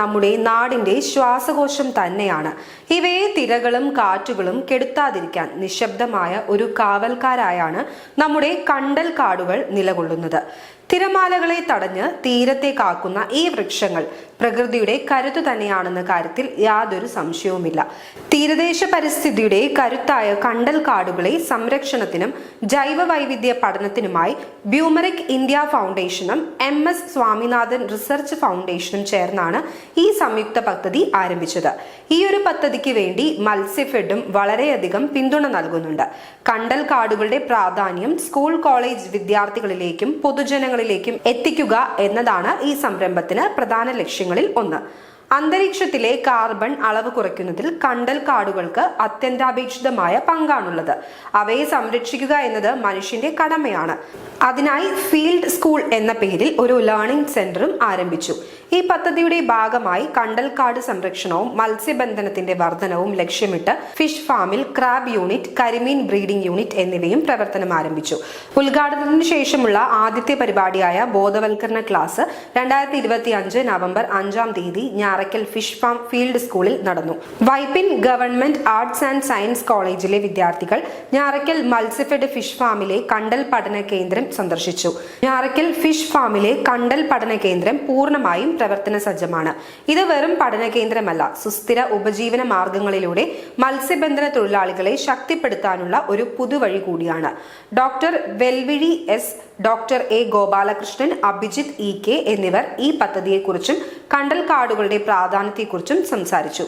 നമ്മുടെ നാടിന്റെ ശ്വാസകോശം തന്നെയാണ്. ഇവയെ തിരകളും കാറ്റുകളും കെടുത്താതിരിക്കാൻ നിശബ്ദമായ ഒരു കാവൽക്കാരായാണ് നമ്മുടെ കണ്ടൽ കാടുകൾ നിലകൊള്ളുന്നത്. തിരമാലകളെ തടഞ്ഞ് തീരത്തെ കാക്കുന്ന ഈ വൃക്ഷങ്ങൾ പ്രകൃതിയുടെ കരുത്ത് തന്നെയാണെന്ന കാര്യത്തിൽ യാതൊരു സംശയവുമില്ല. തീരദേശ പരിസ്ഥിതിയുടെ കരുത്തായ കണ്ടൽ കാടുകളെ സംരക്ഷണത്തിനും ജൈവ വൈവിധ്യ പഠനത്തിനുമായി ബ്യൂമറിക് ഇന്ത്യ ഫൗണ്ടേഷനും എം എസ് സ്വാമിനാഥൻ റിസർച്ച് ഫൗണ്ടേഷനും ചേർന്നാണ് ഈ സംയുക്ത പദ്ധതി ആരംഭിച്ചത്. ഈ ഒരു പദ്ധതിക്ക് വേണ്ടി മത്സ്യഫെഡും വളരെയധികം പിന്തുണ നൽകുന്നുണ്ട്. കണ്ടൽ കാടുകളുടെ പ്രാധാന്യം സ്കൂൾ കോളേജ് വിദ്യാർത്ഥികളിലേക്കും പൊതുജനങ്ങളിലേക്കും എത്തിക്കുക എന്നതാണ് ഈ സംരംഭത്തിന് പ്രധാന ലക്ഷ്യങ്ങളിൽ ഒന്ന്. അന്തരീക്ഷത്തിലെ കാർബൺ അളവ് കുറയ്ക്കുന്നതിൽ കണ്ടൽ കാടുകൾക്ക് അത്യന്താപേക്ഷിതമായ പങ്കാണുള്ളത്. അവയെ സംരക്ഷിക്കുക എന്നത് മനുഷ്യന്റെ കടമയാണ്. അതിനായി ഫീൽഡ് സ്കൂൾ എന്ന പേരിൽ ഒരു ലേണിംഗ് സെന്ററും ആരംഭിച്ചു. ഈ പദ്ധതിയുടെ ഭാഗമായി കണ്ടൽക്കാട് സംരക്ഷണവും മത്സ്യബന്ധനത്തിന്റെ വർധനവും ലക്ഷ്യമിട്ട് ഫിഷ് ഫാമിൽ ക്രാബ് യൂണിറ്റ് കരിമീൻ ബ്രീഡിംഗ് യൂണിറ്റ് എന്നിവയും പ്രവർത്തനം ആരംഭിച്ചു. ഉദ്ഘാടനത്തിന് ശേഷമുള്ള ആദ്യത്തെ പരിപാടിയായ ബോധവൽക്കരണ ക്ലാസ് രണ്ടായിരത്തി നവംബർ അഞ്ചാം തീയതി ഞാറയ്ക്കൽ ഫിഷ് ഫാം ഫീൽഡ് സ്കൂളിൽ നടന്നു. Vypin government arts and science കോളേജിലെ വിദ്യാർത്ഥികൾ ഞാറയ്ക്കൽ മത്സ്യഫെഡ് ഫിഷ് ഫാമിലെ കണ്ടൽ പഠന കേന്ദ്രം സന്ദർശിച്ചു. ഞാറയ്ക്കൽ ഫിഷ് ഫാമിലെ കണ്ടൽ പഠന കേന്ദ്രം പൂർണമായും പ്രവർത്തന സജ്ജമാണ്. ഇത് വെറും പഠന കേന്ദ്രമല്ല സുസ്ഥിര ഉപജീവന മാർഗങ്ങളിലൂടെ മത്സ്യബന്ധന തൊഴിലാളികളെ ശക്തിപ്പെടുത്താനുള്ള ഒരു പുതുവഴി കൂടിയാണ്. Doctor Velvizhi S doctor A Gopalakrishnan Abhijith E K എന്നിവർ ഈ പദ്ധതിയെക്കുറിച്ചും കണ്ടൽ കാർഡുകളുടെ പ്രാധാന്യത്തെക്കുറിച്ചും സംസാരിച്ചു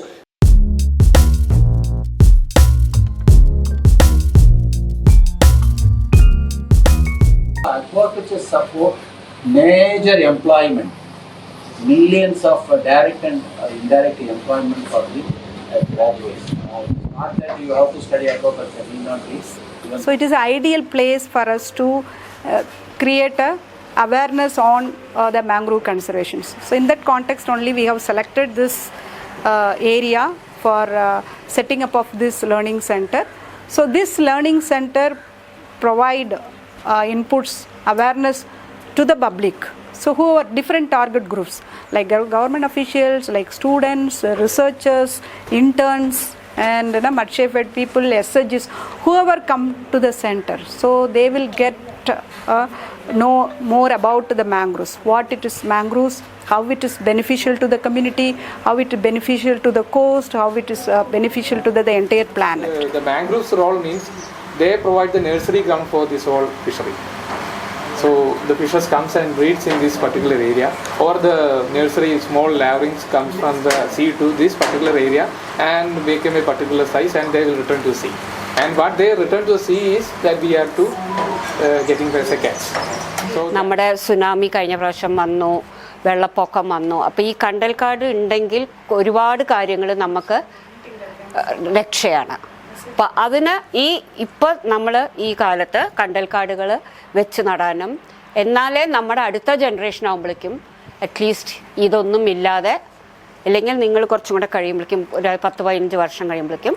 Advocates support major employment, millions of uh, direct and uh, indirect employment for the uh, graduates. Not that you have to study advocacy, need not be. So it is an ideal place for us to uh, create a awareness on uh, the mangrove conservations. So in that context only we have selected this uh, area for uh, setting up of this learning center. So this learning center provide inputs, awareness to the public. So who are different target groups like government officials, like students, researchers, interns, and you know, people, SHGs, whoever come to the center. So they will get know more about the mangroves, what it is mangroves, how it is beneficial to the community, how it is beneficial to the coast, how it is uh, beneficial to the, the entire planet. Uh, the mangroves role means they provide the nursery ground for this whole fishery. So the fishes comes and breeds in this particular area or the nursery small lavrings comes from the sea to this particular area and become a particular size and they will return to sea. What they return to sea is that we have to uh, getting as a catch. നമ്മുടെ tsunami കഴിഞ്ഞ പ്രാവശ്യം വന്നു വെള്ളപ്പൊക്കം വന്നു അപ്പോൾ ഈ കണ്ടൽക്കാട് ഉണ്ടെങ്കിൽ ഒരുപാട് കാര്യങ്ങൾ നമുക്ക് രക്ഷയാണ് അപ്പം അതിന് ഈ ഇപ്പോൾ നമ്മൾ ഈ കാലത്ത് കണ്ടൽക്കാടുകൾ വെച്ച് നടാനും എന്നാലേ നമ്മുടെ അടുത്ത ജനറേഷൻ ആകുമ്പോഴേക്കും അറ്റ്ലീസ്റ്റ് ഇതൊന്നും ഇല്ലാതെ അല്ലെങ്കിൽ നിങ്ങൾ കുറച്ചും കൂടെ കഴിയുമ്പോഴേക്കും ഒരു പത്ത് പതിനഞ്ച് വർഷം കഴിയുമ്പോഴേക്കും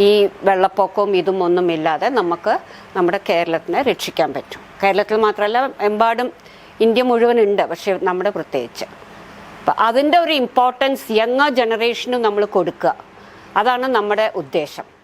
ഈ വെള്ളപ്പൊക്കവും ഇതും ഒന്നും ഇല്ലാതെ നമുക്ക് നമ്മുടെ കേരളത്തിനെ രക്ഷിക്കാൻ പറ്റും. കേരളത്തിൽ മാത്രമല്ല എമ്പാടും ഇന്ത്യ മുഴുവൻ ഉണ്ട് പക്ഷെ നമ്മുടെ പ്രത്യേകിച്ച്. അപ്പം അതിന്റെ ഒരു ഇമ്പോർട്ടൻസ് യങ്ങർ ജനറേഷനും നമ്മൾ കൊടുക്കുക. അതാണ് നമ്മുടെ ഉദ്ദേശം.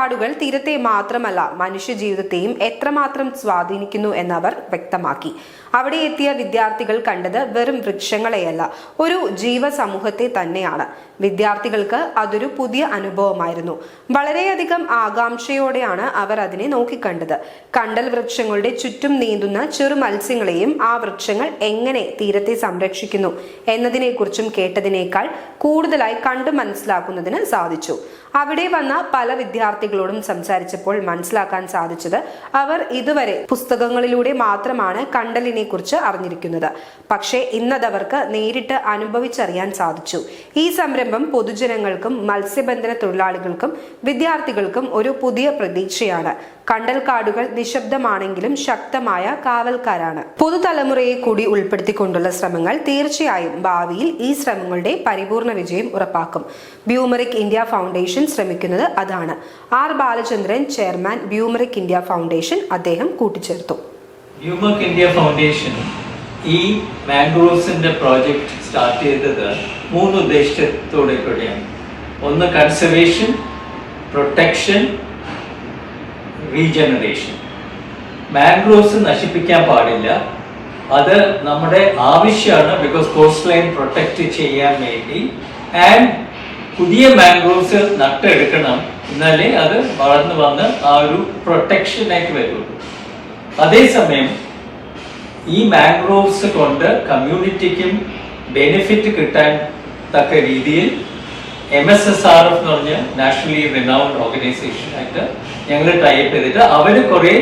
കണ്ടൽക്കാടുകൾ തീരത്തെ മാത്രമല്ല മനുഷ്യ ജീവിതത്തെയും എത്രമാത്രം സ്വാധീനിക്കുന്നു എന്നവർ വ്യക്തമാക്കി. അവിടെ എത്തിയ വിദ്യാർത്ഥികൾ കണ്ടത് വെറും വൃക്ഷങ്ങളെയല്ല ഒരു ജീവസമൂഹത്തെ തന്നെയാണ്. വിദ്യാർത്ഥികൾക്ക് അതൊരു പുതിയ അനുഭവമായിരുന്നു. വളരെയധികം ആകാംക്ഷയോടെയാണ് അവർ അതിനെ നോക്കിക്കണ്ടത്. കണ്ടൽ വൃക്ഷങ്ങളുടെ ചുറ്റും നീന്തുന്ന ചെറു മത്സ്യങ്ങളെയും ആ വൃക്ഷങ്ങൾ എങ്ങനെ തീരത്തെ സംരക്ഷിക്കുന്നു എന്നതിനെക്കുറിച്ചും കേട്ടതിനേക്കാൾ കൂടുതലായി കണ്ടു മനസ്സിലാക്കുന്നതിന് സാധിച്ചു. അവിടെ വന്ന പല വിദ്യാർത്ഥികളോടും സംസാരിച്ചപ്പോൾ മനസ്സിലാക്കാൻ സാധിച്ചത് അവർ ഇതുവരെ പുസ്തകങ്ങളിലൂടെ മാത്രമാണ് കണ്ടലിനെ കുറിച്ച് അറിഞ്ഞിരിക്കുന്നത്. പക്ഷേ ഇന്നതവർക്ക് നേരിട്ട് അനുഭവിച്ചറിയാൻ സാധിച്ചു. ഈ സംരംഭം പൊതുജനങ്ങൾക്കും മത്സ്യബന്ധന തൊഴിലാളികൾക്കും വിദ്യാർത്ഥികൾക്കും ഒരു പുതിയ പ്രതീക്ഷയാണ്. കണ്ടൽക്കാടുകൾ നിശബ്ദമാണെങ്കിലും ശക്തമായ കാവൽക്കാരാണ്. പുതുതലമുറയെ കൂടി ഉൾപ്പെടുത്തിക്കൊണ്ടുള്ള ശ്രമങ്ങൾ തീർച്ചയായും ഭാവിയിൽ ഈ ശ്രമങ്ങളുടെ പരിപൂർണ വിജയം ഉറപ്പാക്കും. ബ്യൂമറിക് ഇന്ത്യ ഫൗണ്ടേഷൻ ശ്രമിക്കുന്നത് അതാണ്. ആർ ബാലചന്ദ്രൻ ചെയർമാൻ ബ്യൂമറിക് ഇന്ത്യ ഫൗണ്ടേഷൻ അദ്ദേഹം കൂട്ടിച്ചേർത്തു. ബ്യൂമറിക് ഇന്ത്യ ഫൗണ്ടേഷൻ ഈ മാംഗ്രോവ്സിന്റെ പ്രോജക്റ്റ് സ്റ്റാർട്ട് ചെയ്തത് മൂന്ന് ഉദ്ദേശത്തോടെ കൂടിയാണ്. ഒന്ന് കൺസർവേഷൻ പ്രൊട്ടക്ഷൻ റീജനറേഷൻ. മാംഗ്രോവ്സ് നശിപ്പിക്കാൻ പാടില്ല. അത് നമ്മുടെ ആവശ്യമാണ് ബിക്കോസ് കോസ്റ്റ് ലൈൻ പ്രൊട്ടക്റ്റ് ചെയ്യാൻ വേണ്ടി. ആൻഡ് പുതിയ മാംഗ്രോവ്സ് നട്ടെടുക്കണം എന്നാലേ അത് വളർന്നു വന്ന് ആ ഒരു പ്രൊട്ടക്ഷനായിട്ട് വരുള്ളൂ. അതേസമയം ഈ മാംഗ്രോവ്സ് കൊണ്ട് കമ്മ്യൂണിറ്റിക്കും ബെനിഫിറ്റ് കിട്ടാൻ തക്ക രീതിയിൽ M S S R F എന്ന് പറഞ്ഞ നാഷണലി റിനൗണ്ട് ഓർഗനൈസേഷൻ ആയിട്ട് ഞങ്ങൾ ടൈപ്പ് ചെയ്തിട്ട് അവർ കുറെ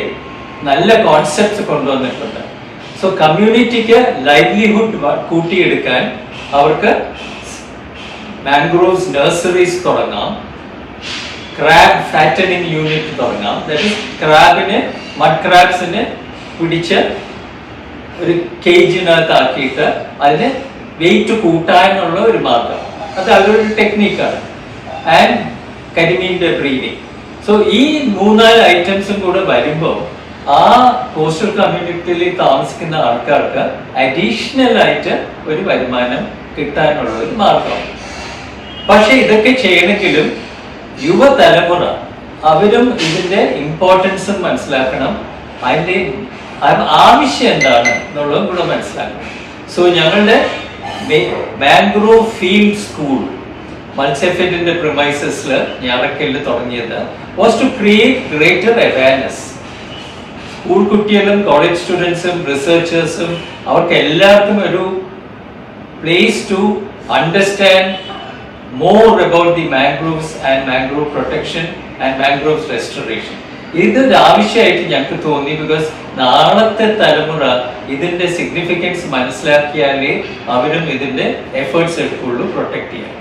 നല്ല കോൺസെപ്റ്റ്സ് കൊണ്ടുവന്നിട്ടുണ്ട്. സോ കമ്മ്യൂണിറ്റിക്ക് ലൈവ്ലിഹുഡ് കൂട്ടിയെടുക്കാൻ അവർക്ക് മാംഗ്രോവ്സ് നഴ്സറീസ് തുടങ്ങാം. ക്രാബ് ഫാറ്റനിങ് യൂണിറ്റ് തുടങ്ങാം. ദാറ്റ് ഇസ് ക്രാബിന് മഡ് ക്രാബ്സിന് പിടിച്ച് ഒരു കേജിനകത്ത് ആക്കിയിട്ട് അതിന് വെയിറ്റ് കൂട്ടാനുള്ള ഒരു മാർഗം. അത് അതൊരു ടെക്നിക്കാണ് ആൻഡ് കരിമീന്റെ ബ്രീഡിങ് സോ ഈ മൂന്നാൽ ഐറ്റംസും കൂടെ വരുമ്പോൾ ആ കോസ്റ്റൽ കമ്മ്യൂണിറ്റിയിൽ താമസിക്കുന്ന ആൾക്കാർക്ക് അഡീഷണൽ ആയിട്ട് ഒരു വരുമാനം കിട്ടാനുള്ള ഒരു മാർഗമാണ് പക്ഷെ ഇതൊക്കെ ചെയ്യണമെങ്കിലും യുവതലമുറ അവരും ഇതിന്റെ ഇമ്പോർട്ടൻസും മനസ്സിലാക്കണം. അതിന്റെ ആ- ആവശ്യം എന്താണ് എന്നുള്ളതും കൂടെ മനസ്സിലാക്കണം സോ ഞങ്ങളുടെ ബാംഗ്ലൂർ ഫീൽഡ് സ്കൂൾ മത്സ്യഫെഡിന്റെ പ്രിമൈസസിൽ ഞാറക്കല്ല് തുടങ്ങിയത് was to create greater awareness school കുട്ടികളും കോളേജ് സ്റ്റുഡൻസും റിസർച്ചേഴ്സും അവർക്ക് എല്ലാവർക്കും ഒരു place to understand more about the mangroves and mangrove protection and mangroves restoration. ഇതൊരു ആവശ്യമായിട്ട് ഞങ്ങൾക്ക് തോന്നി ബിക്കോസ് നാളത്തെ തലമുറ ഇതിന്റെ സിഗ്നിഫിക്കൻസ് മനസ്സിലാക്കിയാലേ അവരും ഇതിന്റെ എഫേർട്സ് എടുക്കുള്ളൂ പ്രൊട്ടക്ട് ചെയ്യാൻ.